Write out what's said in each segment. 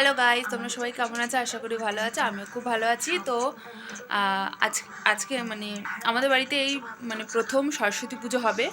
Hello guys তোমরা সবাই কেমন আছো? আশা করি ভালো আছো। আমিও খুব ভালো আছি। তো আজ, আজকে মানে আমাদের বাড়িতে এই মানে প্রথম সরস্বতী পুজো হবে।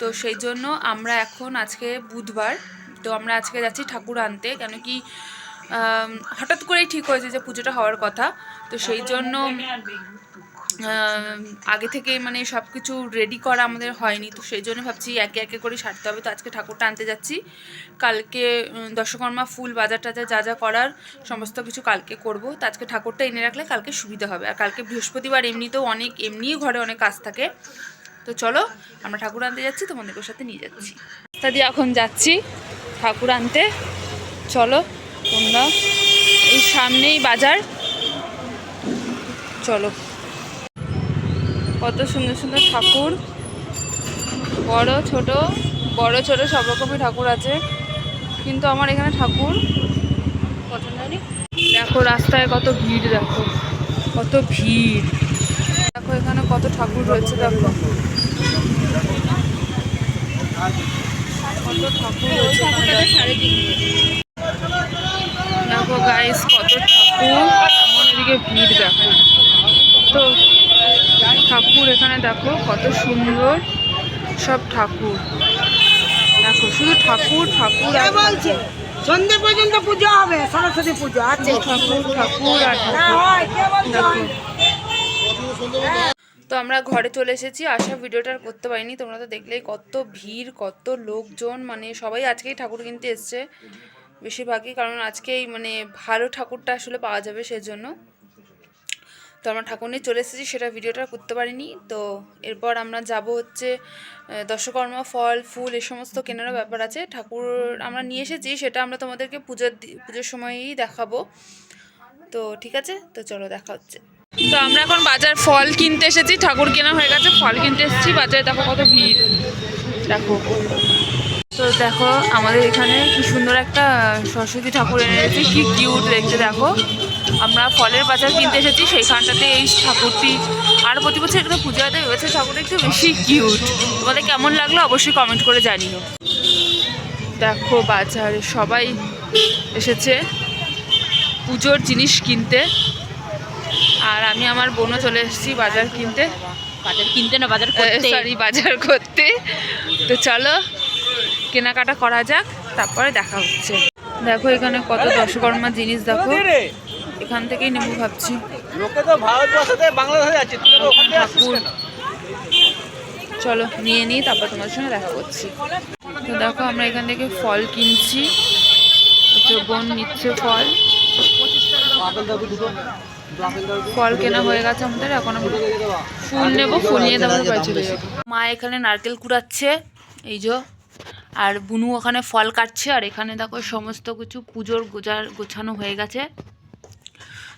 তো সেই জন্য আমরা এখন আজকে বুধবার, তো আমরা আজকে যাচ্ছি ঠাকুর আনতে। কেন কি হঠাৎ করেই ঠিক হয়েছে যে পুজোটা হওয়ার কথা। তো সেই জন্য আগে থেকে মানে সব কিছু রেডি করা আমাদের হয়নি, তো সেই জন্য ভাবছি একে একে করে সারতে হবে। তো আজকে ঠাকুরটা আনতে যাচ্ছি। কালকে দশকর্মা ফুল বাজার টাজার যা যা করার সমস্ত কিছু কালকে করব। তো আজকে ঠাকুরটা এনে রাখলে কালকে সুবিধা হবে। আর কালকে বৃহস্পতিবার এমনিতেও অনেক, এমনিই ঘরে অনেক কাজ থাকে। তো চলো, আমরা ঠাকুর আনতে যাচ্ছি, তোমাদেরকে সাথে নিয়ে যাচ্ছি। রাস্তা দিয়ে এখন যাচ্ছি ঠাকুর আনতে। চলো, তোমরা এই সামনেই বাজার। চলো। কত সুন্দর সুন্দর ঠাকুর। বড়, ছোট বড়, ছোট সব রকমের ঠাকুর আছে। কিন্তু আমার এখানে ঠাকুর পছন্দ হয়নি। দেখো রাস্তায় কত ভিড়, দেখো। কত ভিড়। দেখো এখানে কত ঠাকুর রয়েছে, দেখো। কত ঠাকুর রয়েছে দেখো। গাইস কত ঠাকুর। এদিকে ভিড়, দেখো। দেখো কত সুন্দর সব ঠাকুর। দেখো শুধু ঠাকুর ঠাকুর আর বলছে? সন্ধে পর্যন্ত পুজো হবে সরস্বতী পুজো আছে। ঠাকুর ঠাকুর আর ঠাকুর হয় তো আমরা ঘরে চলে এসেছি আসা ভিডিওটা করতে পারিনি। তোমরা তো দেখলেই কত ভিড় কত লোকজন মানে সবাই আজকেই ঠাকুর কিনতে এসছে বেশিরভাগই কারণ আজকেই মানে ভালো ঠাকুরটা আসলে পাওয়া যাবে সেজন্য। তো আমরা ঠাকুর নিয়ে চলে এসেছি, সেটা ভিডিওটা করতে পারিনি। তো এরপর আমরা যাব হচ্ছে দশকর্মা ফল, ফুল, এ সমস্ত কেনারও ব্যাপার আছে। ঠাকুর আমরা নিয়ে এসেছি, সেটা আমরা তোমাদেরকে পুজোর পুজোর সময়ই দেখাবো। তো ঠিক আছে, তো চলো দেখা হচ্ছে। তো আমরা এখন বাজার ফল কিনতে এসেছি, ঠাকুর কেনা হয়ে গেছে, ফল কিনতে এসেছি, বাজারে দেখো কত ভিড়। দেখো। তো দেখো, আমাদের এখানে কি সুন্দর একটা সরস্বতী ঠাকুর এনেছি কি কিউট দেখতে, দেখো। আমরা ফলের বাজার কিনতে এসেছি সেইখানটাতে এই ঠাকুরটি আর প্রতি বছর এখানে পুজো হতে ভেবেছে ঠাকুরটা একটু বেশি কিউট তোমাদের কেমন লাগল অবশ্যই কমেন্ট করে জানিও। দেখো বাজারে সবাই এসেছে পুজোর জিনিস কিনতে। আর আমি আমার বোনও চলে এসেছি বাজার কিনতে। বাজার কিনতে না বাজার সরি বাজার করতে। তো চলো কেনাকাটা করা যাক তারপরে দেখা হচ্ছে। দেখো এখানে কত দশকর্মা জিনিস দেখো। এখান থেকেই নেব ভাবছি। লোকে তো ভারতবর্ষতে বাংলাদেশে চলো নিয়ে নিই তারপর তোমার সঙ্গে দেখা করছি। তো দেখো আমরা এখান থেকে ফল কিনছি। বোন নিচ্ছে ফল। ফল কেনা হয়ে গেছে আমাদের এখন দেবা। ফুল নেব ফুল নিয়ে তারপরে বাড়ি চলে যাব। মা এখানে নারকেল কুড়াচ্ছে এই যে। আর বুনু ওখানে ফল কাটছে আর এখানে দেখো সমস্ত কিছু পুজোর গোজার গোছানো হয়ে গেছে।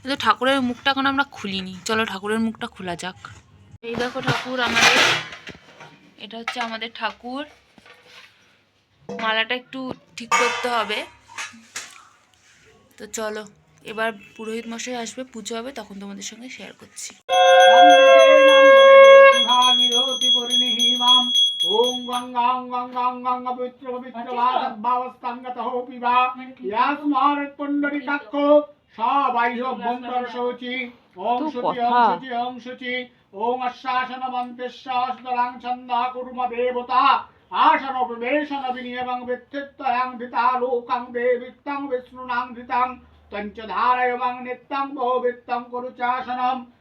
কিন্তু ঠাকুরের মুখটা এখন আমরা খুলিনি চলো ঠাকুরের মুখটা খোলা যাক এই দেখো ঠাকুর আমাদের এটা হচ্ছে আমাদের ঠাকুর মালাটা একটু ঠিক করতে হবে তো চলো এবার পুরোহিত মশাই আসবে পুজো হবে তখন তোমাদের সঙ্গে শেয়ার করছি গঙ্গাং পবিত্র পবিত্র পিবা ইয়াস্মার পুণ্ডরিকাক্ষ সবাই অভ্যন্তর শৌচি ওম শুচি ওম শুচি ওম শুচি ওম আশ্বাসন মন্ত্রেশ্বাসদলাং ছন্দা কুর্ম দেবতা আসন প্রবেশন বিনিয়মং বিত্তিত্বয়ং ভিতালোকং দেবিত্তং বিষ্ণুনাং ধৃতং তঞ্চ ধারয়মং নিত্যং বহুবিত্তং কুরুচাসনম।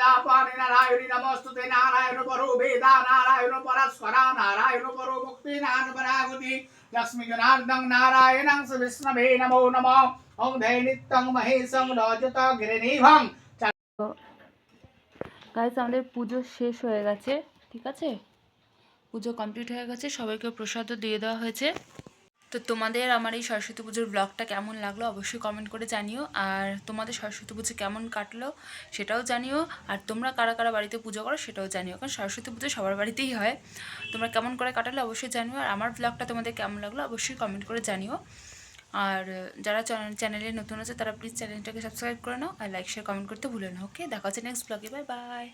মধুপ্রধীত শঙ্কুচক্র নারায়ণ দেবায় গো ব্রাহ্মণ হিতায় জগদ্ধীতায় কৃষ্ণায় গোবিন্দ গুরুপদাপানি নারায়ণী নমস্তুতে নারায়ণ পরো বেদা নারায়ণ পরস্পরা নারায়ণ পরো মুক্তি নান পরাগতি লক্ষ্মী জনার্দং নারায়ণং বিষ্ণবে নমো নমঃ। ওং ধে মহেশং রজত গিরিনিভং। গাইজ আমাদের পুজো শেষ হয়ে গেছে ঠিক আছে? পুজো কমপ্লিট হয়ে গেছে সবাইকে প্রসাদও দিয়ে দেওয়া হয়েছে। তো তোমাদের আমার এই সরস্বতী পুজোর ব্লগটা কেমন লাগল অবশ্যই কমেন্ট করে জানিও। আর তোমাদের সরস্বতী পুজো কেমন কাটলো সেটাও জানিও। আর তোমরা কারা কারা বাড়িতে পুজো করো সেটাও জানিও, কারণ সরস্বতী পুজো সবার বাড়িতেই হয়। তোমরা কেমন করে কাটালে অবশ্যই জানিও। আর আমার ব্লগটা তোমাদের কেমন লাগল অবশ্যই কমেন্ট করে জানিও। আর যারা চ্যানেলে নতুন আছে তারা প্লিজ চ্যানেলটাকে সাবস্ক্রাইব করে নাও। আর লাইক শেয়ার কমেন্ট করতে ভুলো না। ওকে দেখা হচ্ছে নেক্সট ব্লগে বাই বাই